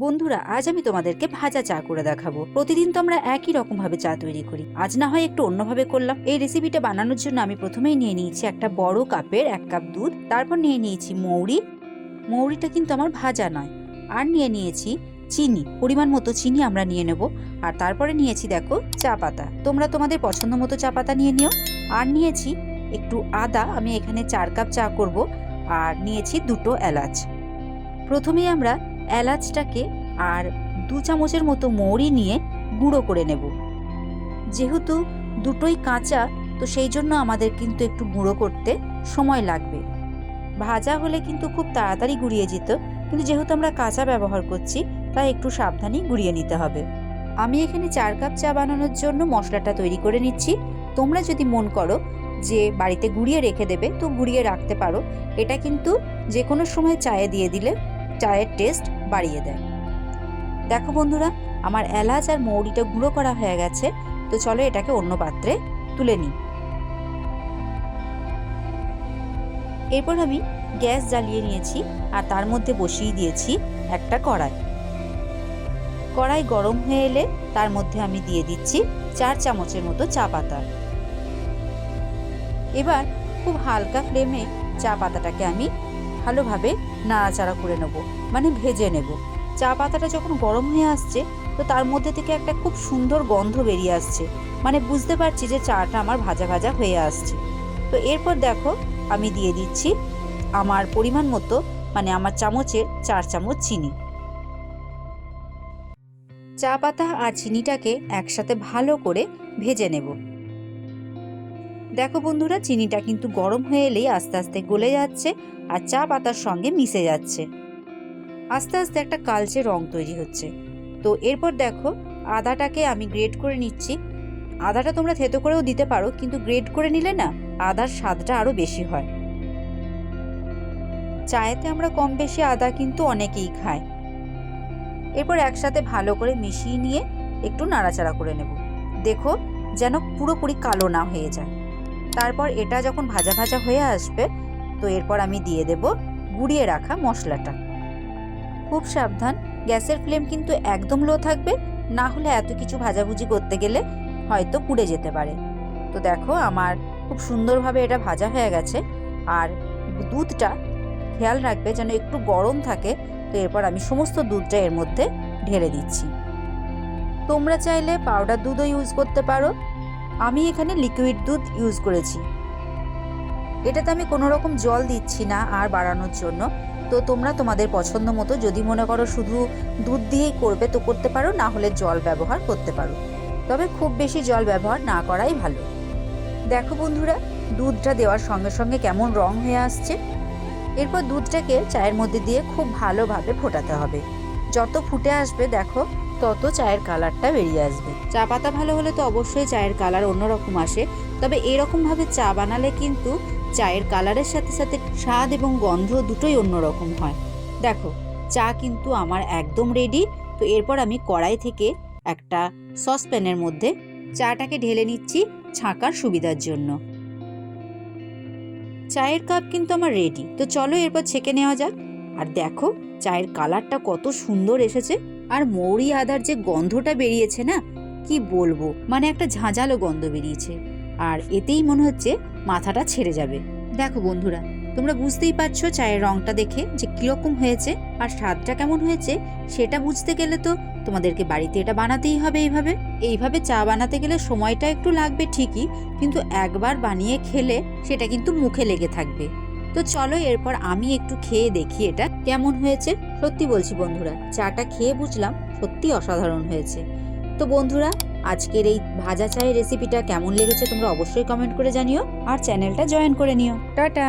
বন্ধুরা, আজ আমি তোমাদেরকে ভাজা চা করে দেখাবো। প্রতিদিন তো আমরা একই রকম ভাবে চা তৈরি করি। আজ না হয় একটু অন্যভাবে করলাম। এই রেসিপিটা বানানোর জন্য আমি প্রথমেই নিয়ে নিয়েছি একটা বড় কাপের এক কাপ দুধ, তারপর নিয়ে নিয়েছি মৌরি। মৌরিটা কিন্তু আমার ভাজা নয়। আর নিয়ে নিয়েছি চিনি। পরিমাণ মতো চিনি আমরা নিয়ে নেব। আর তারপরে নিয়েছি দেখো চা পাতা। তোমরা তোমাদের পছন্দ মতো চা পাতা নিয়ে নিও। আর নিয়েছি একটু আদা। আমি এখানে চার কাপ চা করব। আর নিয়েছি দুটো এলাচ। প্রথমেই আমরা এলাচটাকে আর দু চামচের মতো মৌরি নিয়ে গুঁড়ো করে নেব। যেহেতু দুটোই কাঁচা, তো সেই জন্য আমাদের কিন্তু একটু গুঁড়ো করতে সময় লাগবে। ভাজা হলে কিন্তু খুব তাড়াতাড়ি গুঁড়িয়ে যেত, কিন্তু যেহেতু আমরা কাঁচা ব্যবহার করছি, তাই একটু সাবধানেই গুঁড়িয়ে নিতে হবে। আমি এখানে চার কাপ চা বানানোর জন্য মশলাটা তৈরি করে নিচ্ছি। তোমরা যদি মন করো যে বাড়িতে গুঁড়িয়ে রেখে দেবে, তো গুঁড়িয়ে রাখতে পারো। এটা কিন্তু যে কোনো সময় চায়ে দিয়ে দিলে, চায়ের টেস্ট বাড়িয়ে দেয়। দেখো বন্ধুরা, আমার এলাচ আর মৌরিটা গুঁড়ো করা হয়ে গেছে, তো চলো এটাকে অন্য পাত্রে তুলে নিই। এরপর আমি গ্যাস জ্বালিয়ে নিয়েছি আর তার মধ্যে বসিয়ে দিয়েছি একটা কড়াই। কড়াই গরম হয়ে এলে তার মধ্যে আমি দিয়ে দিচ্ছি চার চামচের মতো চা পাতা। এবার খুব হালকা ফ্লেমে চা পাতাটাকে আমি ভালোভাবে নাড়াচাড়া করে নেব মানে ভেজে নেব। চা পাতাটা যখন গরম হয়ে আসছে, তো তার মধ্যে থেকে একটা খুব সুন্দর গন্ধ বেরিয়ে আসছে। মানে বুঝতে পারছি যে চাটা আমার ভাজা ভাজা হয়ে আসছে। তো এরপর দেখো, আমি দিয়ে দিচ্ছি আমার পরিমাণ মতো মানে আমার চামচের চার চামচ চিনি। চা পাতা আর চিনিটাকে একসাথে ভালো করে ভেজে নেব। দেখো বন্ধুরা, চিনিটা কিন্তু গরম হয়ে এলেই আস্তে আস্তে গলে যাচ্ছে আর চা পাতার সঙ্গে মিশে যাচ্ছে। আস্তে আস্তে একটা কালচে রং তৈরি হচ্ছে। তো এরপর দেখো, আদাটাকে আমি গ্রেড করে নিচ্ছি। আদাটা তোমরা থেতো করেও দিতে পারো, কিন্তু গ্রেড করে নিলে না, আদার স্বাদটা আরও বেশি হয়। চায়েতে আমরা কম বেশি আদা কিন্তু অনেকেই খায়। এরপর একসাথে ভালো করে মিশিয়ে নিয়ে একটু নাড়াচাড়া করে নেব। দেখো, যেন পুরোপুরি কালো না হয়ে যায়। তারপর এটা যখন ভাজা ভাজা হয়ে আসবে, তো এরপর আমি দিয়ে দেব গুঁড়িয়ে রাখা মশলাটা। খুব সাবধান, গ্যাসের ফ্লেম কিন্তু একদম লো থাকবে, না হলে এত কিছু ভাজাভুজি করতে গেলে হয়তো পুড়ে যেতে পারে। তো দেখো আমার খুব সুন্দরভাবে এটা ভাজা হয়ে গেছে, আর দুধটা খেয়াল রাখবে যেন একটু গরম থাকে, তো এরপর আমি সমস্ত দুধটা এর মধ্যে ঢেলে দিচ্ছি। তোমরা চাইলে পাউডার দুধও ইউজ করতে পারো। আমি এখানে লিকুইড দুধ ইউজ করেছি। এটাতে আমি কোনো রকম জল দিচ্ছি না আর বাড়ানোর জন্য। তো তোমরা তোমাদের পছন্দ মতো যদি মনে করো শুধু দুধ দিয়েই করবে তো করতে পারো, না হলে জল ব্যবহার করতে পারো। তবে খুব বেশি জল ব্যবহার না করাই ভালো। দেখো বন্ধুরা, দুধটা দেওয়ার সঙ্গে সঙ্গে কেমন রং হয়ে আসছে। এরপর দুধটাকে চায়ের মধ্যে দিয়ে খুব ভালোভাবে ফোটাতে হবে। যত ফুটে আসবে, দেখো তত চায়ের কালারটা বেরিয়ে আসবে। চা পাতা ভালো হলে তো অবশ্যই চায়ের কালার অন্যরকম আসে। তবে এরকমভাবে চা বানালে কিন্তু চায়ের কালারের সাথে সাথে স্বাদ এবং গন্ধ দুটোই অন্যরকম হয়। দেখো, চা কিন্তু আমার একদম রেডি তো এরপর আমি কড়াই থেকে একটা সসপ্যানের মধ্যে চাটাকে ঢেলে নিচ্ছি ছাঁকার সুবিধার জন্য। চায়ের কাপ কিন্তু আমার রেডি তো চলো এরপর ছেঁকে নেওয়া যাক। আর দেখো, চায়ের কালারটা কত সুন্দর এসেছে। আর মৌরি আদার যে গন্ধটা বেরিয়েছে না, কি বলব? মানে একটা ঝাঁঝালো গন্ধ বেরিয়েছে। আর এতেই মনে হচ্ছে মাথাটা ছেড়ে যাবে। দেখো বন্ধুরা, তোমরা বুঝতেই পারছ চায়ের রংটা দেখে যে কীরকম হয়েছে আর স্বাদটা কেমন হয়েছে, সেটা বুঝতে গেলে তো তোমাদেরকে বাড়িতে এটা বানাতেই হবে এইভাবে। এইভাবে চা বানাতে গেলে সময়টা একটু লাগবে ঠিকই, কিন্তু একবার বানিয়ে খেলে সেটা কিন্তু মুখে লেগে থাকবে। তো চলো এরপর আমি একটু খেয়ে দেখি এটা কেমন হয়েছে। সত্যি বলছি বন্ধুরা, চাটা খেয়ে বুঝলাম সত্যি অসাধারণ হয়েছে। তো বন্ধুরা, আজকের এই ভাজা চায়ের রেসিপিটা কেমন লেগেছে তোমরা অবশ্যই কমেন্ট করে জানিও আর চ্যানেলটা জয়েন করে নিও। টাটা!